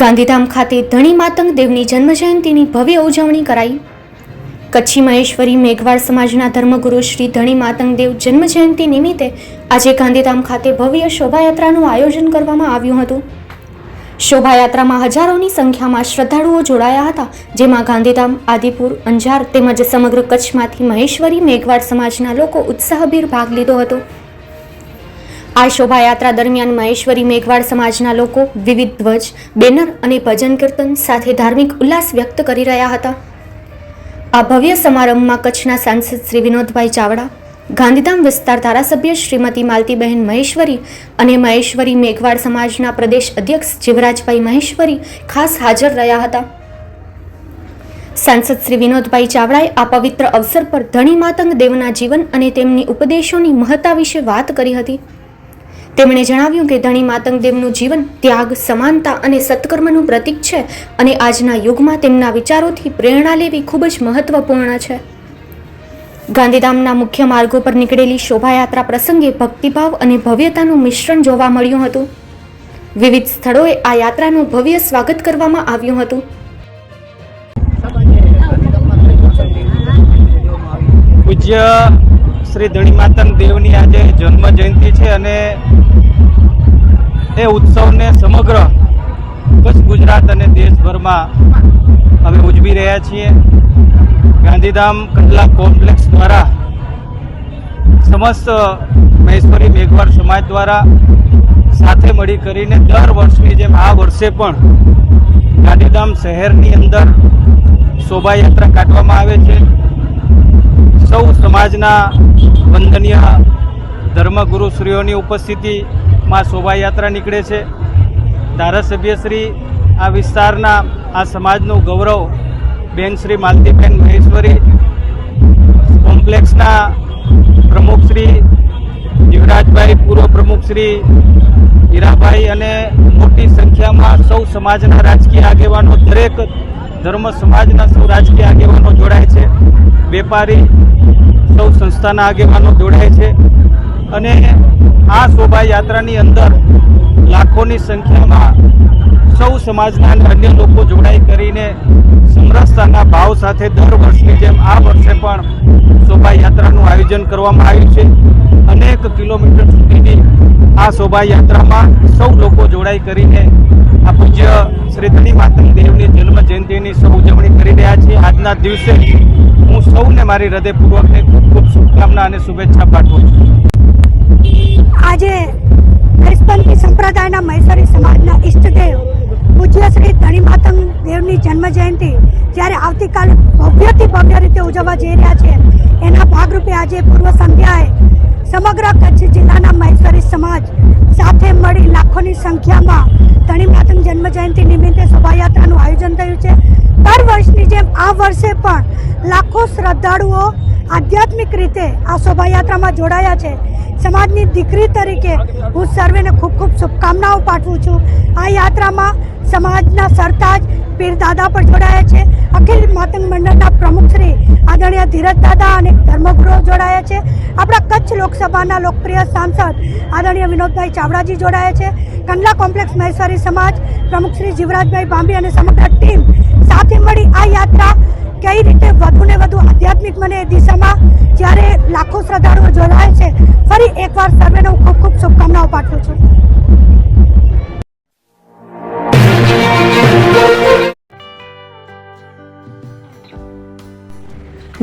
ગાંધીધામ ખાતે ધણી માતંગ દેવની જન્મજયંતિની ભવ્ય ઉજવણી કરાઈ. કચ્છી મહેશ્વરી મેઘવાળ સમાજના ધર્મગુરુ શ્રી ધણી માતંગદેવ જન્મજયંતિ નિમિત્તે આજે ગાંધીધામ ખાતે ભવ્ય શોભાયાત્રાનું આયોજન કરવામાં આવ્યું હતું. શોભાયાત્રામાં હજારોની સંખ્યામાં શ્રદ્ધાળુઓ જોડાયા હતા, જેમાં ગાંધીધામ, આદિપુર, અંજાર તેમજ સમગ્ર કચ્છમાંથી મહેશ્વરી મેઘવાળ સમાજના લોકો ઉત્સાહભેર ભાગ લીધો હતો. આ શોભાયાત્રા દરમિયાન મહેશ્વરી મેઘવાડ સમાજના લોકો, વિવિધ ધ્વજ, બેનર અને ભજન કીર્તન સાથે ધાર્મિક ઉલ્લાસ વ્યક્ત કરી રહ્યા હતા. આ ભવ્ય સમારંભમાં કચ્છના સાંસદ શ્રી વિનોદભાઈ ચાવડા, ગાંધીધામ વિસ્તાર ધારાસભ્ય શ્રીમતી માલતીબહેન મહેશ્વરી અને મહેશ્વરી મેઘવાડ સમાજના પ્રદેશ અધ્યક્ષ જીવરાજભાઈ મહેશ્વરી ખાસ હાજર રહ્યા હતા. સાંસદ શ્રી વિનોદભાઈ ચાવડાએ આ પવિત્ર અવસર પર ધણી માતંગ દેવના જીવન અને તેમની ઉપદેશોની મહત્તા વિશે વાત કરી હતી. તેમણે જણાવ્યું કે ધણી માતંગદેવનું જીવન ત્યાગ, સમાનતા અને સત્કર્મનું પ્રતીક છે અને આજના યુગમાં તેમના વિચારોથી પ્રેરણા લેવી ખૂબ જ મહત્વપૂર્ણ છે. ગાંધીધામના મુખ્ય માર્ગો પર નીકળેલી શોભાયાત્રા પ્રસંગે ભક્તિભાવ અને ભવ્યતાનું મિશ્રણ જોવા મળ્યું હતું. વિવિધ સ્થળોએ આ યાત્રાનું ભવ્ય સ્વાગત કરવામાં આવ્યું હતું. પૂજ્ય શ્રી ધણી માતંગ દેવની આજે જન્મ જયંતિ છે અને એ ઉત્સવને સમગ્ર કચ્છ ગુજરાત અને દેશભરમાં અમે ઉજવી રહ્યા છીએ. ગાંધીધામ કંડલા કોમ્પ્લેક્સ દ્વારા સમસ્ત મહેશ્વરી મેઘવાર સમાજ દ્વારા સાથે મળી કરીને દર વર્ષની જેમ આ વર્ષે પણ ગાંધીધામ શહેરની અંદર શોભાયાત્રા કાઢવામાં આવે છે. સૌ સમાજના વંદનીય ધર્મગુરુશ્રીઓની ઉપસ્થિતિમાં શોભાયાત્રા નીકળે છે. ધારાસભ્યશ્રી આ વિસ્તારના આ સમાજનું ગૌરવ બેન શ્રી માલતીબેન મહેશ્વરી, કોમ્પ્લેક્સના પ્રમુખશ્રી જીવરાજભાઈ પૂર્વ પ્રમુખશ્રી હીરાભાઈ અને મોટી સંખ્યામાં સૌ સમાજના રાજકીય આગેવાનો દરેક ધર્મ સમાજના સૌ રાજકીય આગેવાનો જોડાય છે. વેપારી સૌ સંસ્થાના આગેવાનો જોડાય છે અને આ શોભાયાત્રાની અંદર લાખોની સંખ્યામાં સૌ સમાજના અન્ય લોકો જોડાઈ કરીને સમરસતાના ભાવ સાથે દર વર્ષની જેમ આ વર્ષે પણ શોભાયાત્રાનું આયોજન કરવામાં આવ્યું છે. અનેક કિલોમીટર સુધીની આ શોભાયાત્રામાં સૌ લોકો જોડાઈ કરીને આ પૂજ્ય શ્રી ધણી માતંગ દેવની જયંતિની સૌ ઉજવણી કરી રહ્યા છીએ. આજના દિવસે હું સૌને મારી હૃદયપૂર્વકને ખૂબ ખૂબ શુભકામના અને શુભેચ્છા પાઠવું છું. આજે સંપ્રદાયના મહેશ્વરી સમાજના ઈષ્ટદેવ પૂજ્ય શ્રી ધણી માતંગ દેવની જન્મ જયંતિ જ્યારે આવતીકાલે ભવ્યથી ભવ્ય રીતે ઉજવવા જઈ રહ્યા છે. એના ભાગરૂપે આજે પૂર્વ સંધ્યાએ સમગ્ર કચ્છ જિલ્લાના મહેશ્વરી સમાજ સાથે મળી લાખોની સંખ્યામાં ધણી માતંગ જન્મ જયંતિ નિમિત્તે શોભાયાત્રાનું આયોજન થયું છે. દર વર્ષની જેમ આ વર્ષે પણ લાખો શ્રદ્ધાળુઓ આધ્યાત્મિક રીતે આ શોભાયાત્રામાં જોડાયા છે. સમાજની દીકરી તરીકે હું સર્વેને ખૂબ ખૂબ શુભકામનાઓ પાઠવું છું. આ યાત્રામાં સમાજના સરતાજ પીર દાદા પણ જોડાયા છે. અખિલ માતંગ મંડળના પ્રમુખ શ્રી આદરણીય ધીરજ દાદા અને ધર્મગુરુઓ જોડાયા છે. આપણા કચ્છ લોકસભાના લોકપ્રિય સાંસદ આદરણીય વિનોદભાઈ ચાવડાજી જોડાયા છે. કંડલા કોમ્પ્લેક્સ મહેશ્વરી સમાજ પ્રમુખ શ્રી જીવરાજભાઈ બાંબી અને સમગ્ર ટીમ સાથે મળી આ યાત્રા કઈ રીતે વધુ ને વધુ આધ્યાત્મિક મને એ દિશામાં જ્યારે લાખો શ્રદ્ધાળુઓ જોડાય છે, ફરી એકવાર સર્વેને હું ખૂબ ખૂબ શુભકામનાઓ પાઠવું છું.